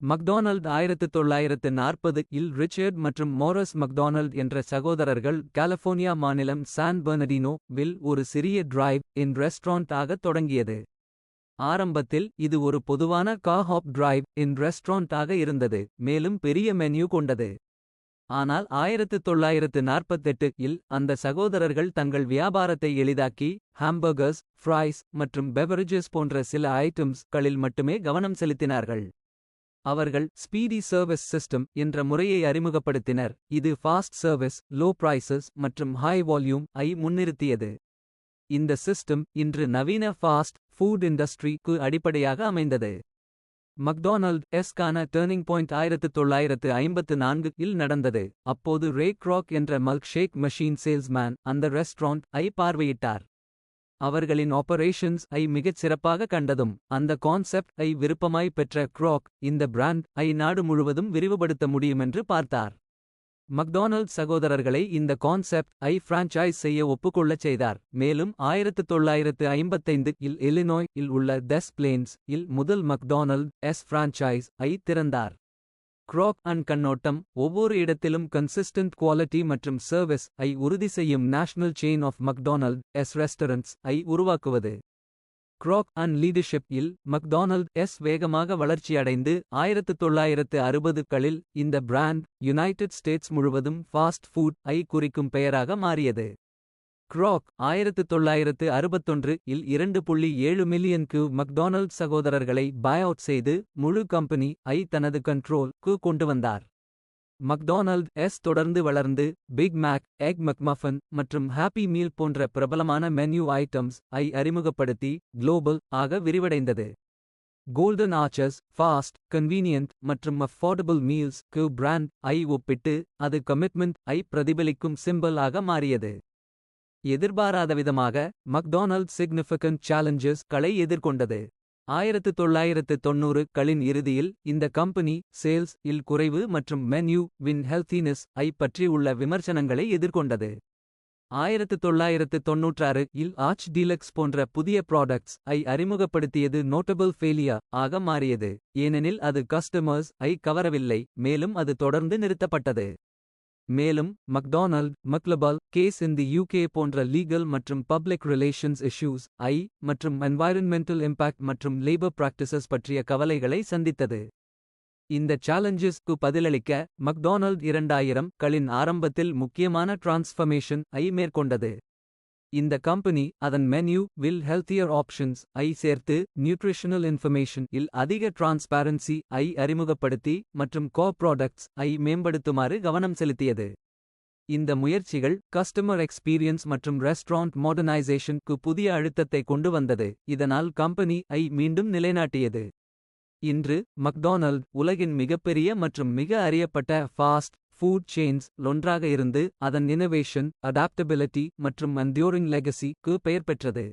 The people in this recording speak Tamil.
மக்டொனால்ட் ஆயிரத்து தொள்ளாயிரத்து நாற்பது இல் ரிச்சர்ட் மற்றும் மோரஸ் மக்டொனால்ட் என்ற சகோதரர்கள் கலிஃபோர்னியா மாநிலம் சான் பெர்னடினோ வில் ஒரு சிறிய டிரைவ் இன் ரெஸ்டாரண்ட் ஆகத் தொடங்கியது. ஆரம்பத்தில் இது ஒரு பொதுவான காஹாப் டிரைவ் இன் ரெஸ்டாரண்ட் ஆக இருந்தது மேலும் பெரிய மென்யூ கொண்டது. ஆனால் ஆயிரத்து தொள்ளாயிரத்து நாற்பத்தெட்டு இல் அந்த சகோதரர்கள் தங்கள் வியாபாரத்தை எளிதாக்கி ஹாம்பர்கர்ஸ் ஃப்ரைஸ் மற்றும் பெவரேஜஸ் போன்ற சில ஐட்டம்ஸ்களில் மட்டுமே கவனம் செலுத்தினார்கள். அவர்கள் ஸ்பீடி சர்வீஸ் சிஸ்டம் என்ற முறையை அறிமுகப்படுத்தினர் இது ஃபாஸ்ட் சர்வீஸ் லோ பிரைசஸ் மற்றும் ஹை வால்யூம் ஐ முன்னிறுத்தியது. இந்த சிஸ்டம் இன்று நவீன ஃபாஸ்ட் ஃபுட் இண்டஸ்ட்ரிக்கு அடிப்படையாக அமைந்தது. மக்டொனால்ட் எஸ்கான டர்னிங் பாயிண்ட் ஆயிரத்து தொள்ளாயிரத்து ஐம்பத்து நான்கு இல் நடந்தது. அப்போது ரே க்ராக் என்ற மல்க் ஷேக் மெஷின் சேல்ஸ்மேன் அந்த ரெஸ்டாரண்ட் ஐ பார்வையிட்டார். அவர்களின் ஆபரேஷன்ஸ் ஐ மிகச் சிறப்பாக கண்டதும் அந்த கான்செப்ட் ஐ விருப்பமாய் பெற்ற க்ராக் இந்த பிராண்ட் ஐ நாடு முழுவதும் விரிவுபடுத்த முடியுமென்று பார்த்தார். மக்டொனால்ட் சகோதரர்களை இந்த கான்செப்ட் ஐ பிரான்ச்சைஸ் செய்ய ஒப்புக்கொள்ளச் செய்தார். மேலும் ஆயிரத்து தொள்ளாயிரத்து ஐம்பத்தைந்து இல் இலினோய் இல் உள்ள டெஸ் பிளேன்ஸ் இல் முதல் மக்டொனால்ட் எஸ் பிரான்ச்சைஸ் ஐ திறந்தார். க்ராக் அண்ட் கண்ணோட்டம் ஒவ்வொரு இடத்திலும் கன்சிஸ்டன்ட் குவாலிட்டி மற்றும் சர்வீஸ் ஐ உறுதி செய்யும் national chain of McDonald's restaurants ஐ உருவாக்குவது. க்ராக் அண்ட் லீடர்ஷிப் இல் மக்டொனால்ட் எஸ் வேகமாக வளர்ச்சியடைந்து ஆயிரத்து தொள்ளாயிரத்து அறுபதுகளில் இந்த பிராண்ட் யுனைடெட் ஸ்டேட்ஸ் முழுவதும் ஃபாஸ்ட் ஃபுட் ஐ குறிக்கும் பெயராக மாறியது. க்ராக் ஆயிரத்து தொள்ளாயிரத்து அறுபத்தொன்று இல் இரண்டு புள்ளி ஏழு மில்லியன் கு மக்டொனால்ட் சகோதரர்களை பைஅவுட் செய்து முழு கம்பெனி ஐ தனது கண்ட்ரோல் கு கொண்டு வந்தார். மக்டொனால்ட் எஸ் தொடர்ந்து வளர்ந்து பிக் மேக் எக் மக்மஃபன் மற்றும் ஹாப்பி மீல் போன்ற பிரபலமான மென்யூ ஐட்டம்ஸ் ஐ அறிமுகப்படுத்தி குளோபல் ஆக விரிவடைந்தது. கோல்டன் ஆச்சர்ஸ் ஃபாஸ்ட் கன்வீனியன்ட் மற்றும் அஃபோர்டபுள் மீல்ஸ் கு பிராண்ட் ஐ ஒப்பிட்டு அது கமிட்மெண்ட் ஐ பிரதிபலிக்கும் சிம்பல் ஆக மாறியது. எதிர்பாராதவிதமாக மக்டொனால்ட் சிக்னிஃபிகன்ட் சேலஞ்சஸ் களை எதிர்கொண்டது. ஆயிரத்து தொள்ளாயிரத்து தொன்னூறு களின் இறுதியில் இந்த கம்பெனி சேல்ஸ் இல் குறைவு மற்றும் மென்யூ வின் ஹெல்த்தினஸ் ஐ பற்றி உள்ள விமர்சனங்களை எதிர்கொண்டது. ஆயிரத்து தொள்ளாயிரத்து தொன்னூற்றாறு இல் ஆச் டீலக்ஸ் போன்ற புதிய ப்ராடக்ட்ஸ் ஐ அறிமுகப்படுத்தியது நோட்டபிள் ஃபெயிலியா ஆக மாறியது ஏனெனில் அது கஸ்டமர்ஸ் ஐ கவரவில்லை மேலும் அது தொடர்ந்து நிறுத்தப்பட்டது. மேலும் McDonald McLibel case in the UK போன்ற லீகல் மற்றும் பப்ளிக் ரிலேஷன்ஸ் இஷ்யூஸ் ஐ மற்றும் என்வாயரன்மெண்டல் இம்பாக்ட் மற்றும் லேபர் பிராக்டிசஸ் பற்றிய கவலைகளை சந்தித்தது. இந்த சேலஞ்சஸ்க்கு பதிலளிக்க மக்டொனால்ட் இரண்டாயிரம் களின் ஆரம்பத்தில் முக்கியமான டிரான்ஸ்ஃபர்மேஷன் ஐ மேற்கொண்டது. இந்த கம்பெனி அதன் மென்யூ வில் ஹெல்த்தியர் ஆப்ஷன்ஸ் ஐ சேர்த்து நியூட்ரிஷனல் இன்ஃபர்மேஷன் இல் அதிக டிரான்ஸ்பாரன்சி ஐ அறிமுகப்படுத்தி மற்றும் கோ ப்ராடக்ட்ஸ் ஐ மேம்படுத்துமாறு கவனம் செலுத்தியது. இந்த முயற்சிகள் கஸ்டமர் எக்ஸ்பீரியன்ஸ் மற்றும் ரெஸ்டாரண்ட் மாடர்னைசேஷனுக்கு புதிய அழுத்தத்தை கொண்டு வந்தது இதனால் கம்பெனி ஐ மீண்டும் நிலைநாட்டியது. இன்று மக்டொனால்ட் உலகின் மிகப்பெரிய மற்றும் மிக அறியப்பட்ட ஃபாஸ்ட் ஃபுட் செயின்ஸ் லொன்றாக இருந்து அதன் இனோவேஷன் அடாப்டபிலிட்டி மற்றும் என்டியூரிங் லெகசி க்கு பெயர் பெற்றது.